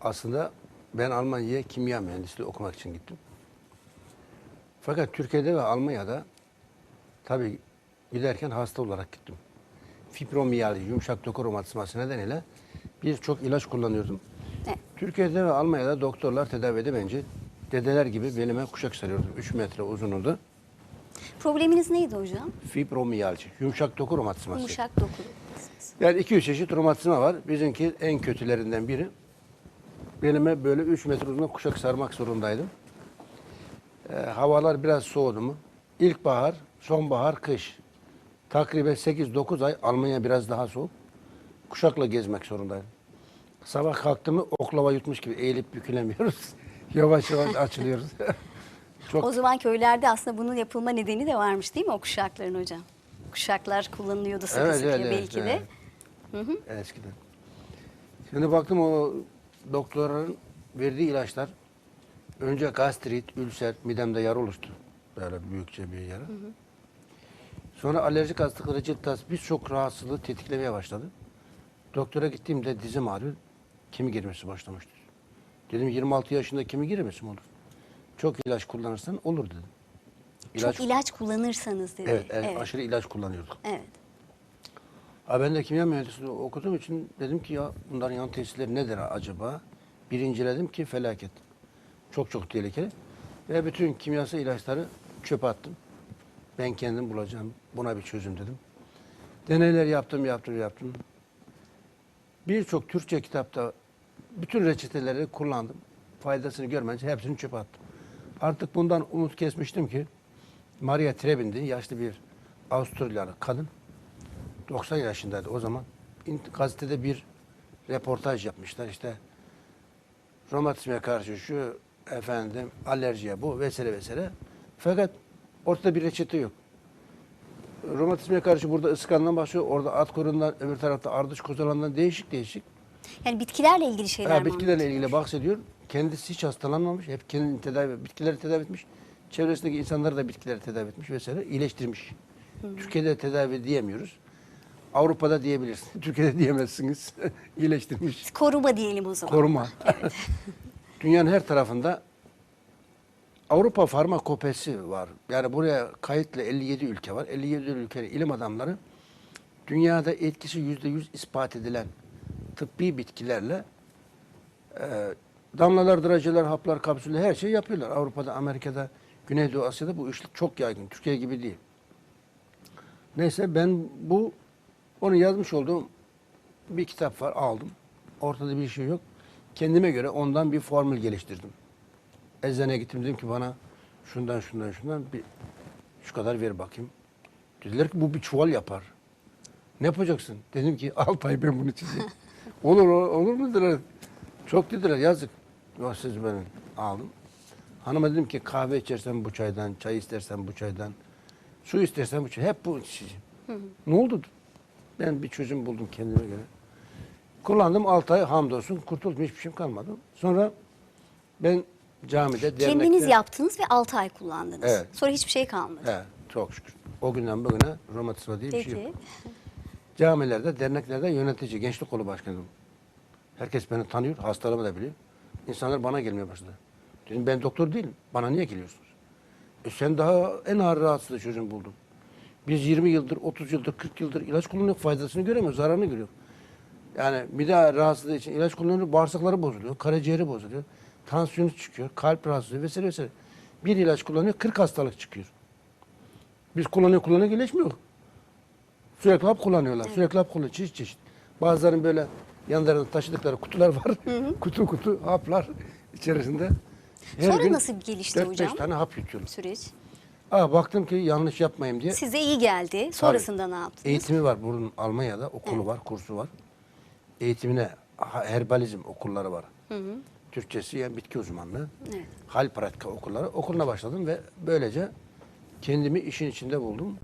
aslında ben Almanya'ya kimya mühendisliği okumak için gittim. Fakat Türkiye'de ve Almanya'da tabii giderken hasta olarak gittim. Fibromiyalji, yumuşak doku romatizması nedeniyle birçok ilaç kullanıyordum. Evet. Türkiye'de ve Almanya'da doktorlar tedavi edemeyince dedeler gibi belime kuşak sarıyordu. 3 metre uzunluğunda. Probleminiz neydi hocam? Fibromiyalji, yumuşak doku romatizması. Yumuşak doku. Yani 200 çeşit romatizma var. Bizimki en kötülerinden biri. Belime böyle 3 metre uzunluğunda kuşak sarmak zorundaydım. Ee, havalar biraz soğudu mu? İlkbahar, sonbahar, kış. Takriben 8-9 ay Almanya biraz daha soğuk. Kuşakla gezmek zorundaydım. Sabah kalktım mı oklava yutmuş gibi eğilip bükülemiyoruz. yavaş yavaş açılıyoruz. Çok O zaman köylerde aslında bunun yapılma nedeni de varmış değil mi o kuşakların hocam? Kuşaklar kullanılıyordu sıkı Evet, sıkıya evet, evet, belki de. evet. eskiden. Şimdi baktım o doktorların verdiği ilaçlar önce gastrit, ülser, midemde yara oluştu. Böyle büyükçe bir yara. Sonra alerjik hastalıkları, cilt tas birçok rahatsızlığı tetiklemeye başladı. Doktora gittiğimde dizim ağrıyor. Kemik erimesi başlamıştı. Dedim 26 yaşında kemik erimesi mi olur? Çok ilaç kullanırsan olur dedim. Çok ilaç kullanırsanız dedi. evet, evet, aşırı ilaç kullanıyorduk. Evet. Ha ben de kimya mühendisliği okuduğum için dedim ki ya bunların yan tesirleri nedir acaba? Bir inceledim ki felaket. Çok çok tehlikeli. Ve bütün kimyasal ilaçları çöpe attım. Ben kendim bulacağım. Buna bir çözüm dedim. Deneyler yaptım, yaptım, yaptım. Birçok Türkçe kitapta bütün reçeteleri kullandım. Faydasını görmeyince hepsini çöpe attım. Artık bundan umut kesmiştim ki Maria Trebin'di, yaşlı bir Avusturyalı kadın. 90 yaşındaydı o zaman. Gazetede bir reportaj yapmışlar işte. Romatizmaya karşı şu efendim alerjiye bu vesaire vesaire. Fakat ortada bir reçete yok. Romatizmaya karşı burada ıskandan başlıyor. Orada at kuyruğundan öbür tarafta ardış kozalandan değişik değişik. Yani bitkilerle ilgili şeyler Ha, mi bitkilerle ilgili bahsediyor. Kendisi hiç hastalanmamış. Hep kendini tedavi, bitkileri tedavi etmiş. Çevresindeki insanları da bitkileri tedavi etmiş vesaire. iyileştirmiş. Türkiye'de tedavi diyemiyoruz. Avrupa'da diyebilirsin. Türkiye'de diyemezsiniz. iyileştirmiş. Koruma diyelim o zaman. Koruma. Dünyanın her tarafında Avrupa Farmakopesi var. Yani buraya kayıtlı 57 ülke var. 57 ülkenin ilim adamları dünyada etkisi %100 ispat edilen tıbbi bitkilerle e, damlalar, drajeler, haplar, kapsüller her şeyi yapıyorlar. Avrupa'da, Amerika'da, Güneydoğu Asya'da bu işlik çok yaygın. Türkiye gibi değil. Neyse ben bu onu yazmış olduğum bir kitap var aldım. Ortada bir şey yok. Kendime göre ondan bir formül geliştirdim. Eczaneye gittim dedim ki bana şundan şundan şundan bir şu kadar ver bakayım. Dediler ki bu bir çuval yapar. Ne yapacaksın? Dedim ki 6 ay ben bunu çizeyim. olur olur mu dediler. Çok dediler yazık. Yok siz benim aldım. Hanıma dedim ki kahve içersen bu çaydan, çay istersen bu çaydan, su istersen bu çay. Hep bu içeceğim. Ne oldu? Ben bir çözüm buldum kendime göre. Kullandım 6 ay hamdolsun kurtuldum hiçbir şeyim kalmadı. Sonra ben camide, dernekte... Kendiniz yaptınız ve 6 ay kullandınız. Evet. Sonra hiçbir şey kalmadı. Evet çok şükür. O günden bugüne romatizma diye bir şey Peki. yok. Camilerde, derneklerde yönetici, gençlik kolu başkanıyım. Herkes beni tanıyor, hastalığımı da biliyor. İnsanlar bana gelmeye başladı. Dedim ben doktor değilim. Bana niye geliyorsunuz? E sen daha en ağır rahatsızlığı çözüm buldun. Biz 20 yıldır, 30 yıldır, 40 yıldır ilaç kullanıyor, faydasını göremiyoruz, zararını görüyor. Yani mide rahatsızlığı için ilaç kullanıyor, bağırsakları bozuluyor, karaciğeri bozuluyor, tansiyonu çıkıyor, kalp rahatsızlığı vesaire vesaire. Bir ilaç kullanıyor, 40 hastalık çıkıyor. Biz kullanıyor kullanıyor iyileşmiyor. Sürekli hap kullanıyorlar. Sürekli hap kullanıyor. Çeşit çeşit. Bazılarının böyle yanlarında taşıdıkları kutular var. kutu kutu haplar içerisinde. Sonra nasıl gelişti 4-5 hocam? tane hap yutuyorum. Süreç. Aa, baktım ki yanlış yapmayayım diye. Size iyi geldi. Sonrasında ne yaptınız? Eğitimi var bunun Almanya'da. Okulu var, kursu var. Eğitimine ha- herbalizm okulları var. Türkçesi yani bitki uzmanlığı. Evet. Hal pratika okulları. Okuluna başladım ve böylece kendimi işin içinde buldum.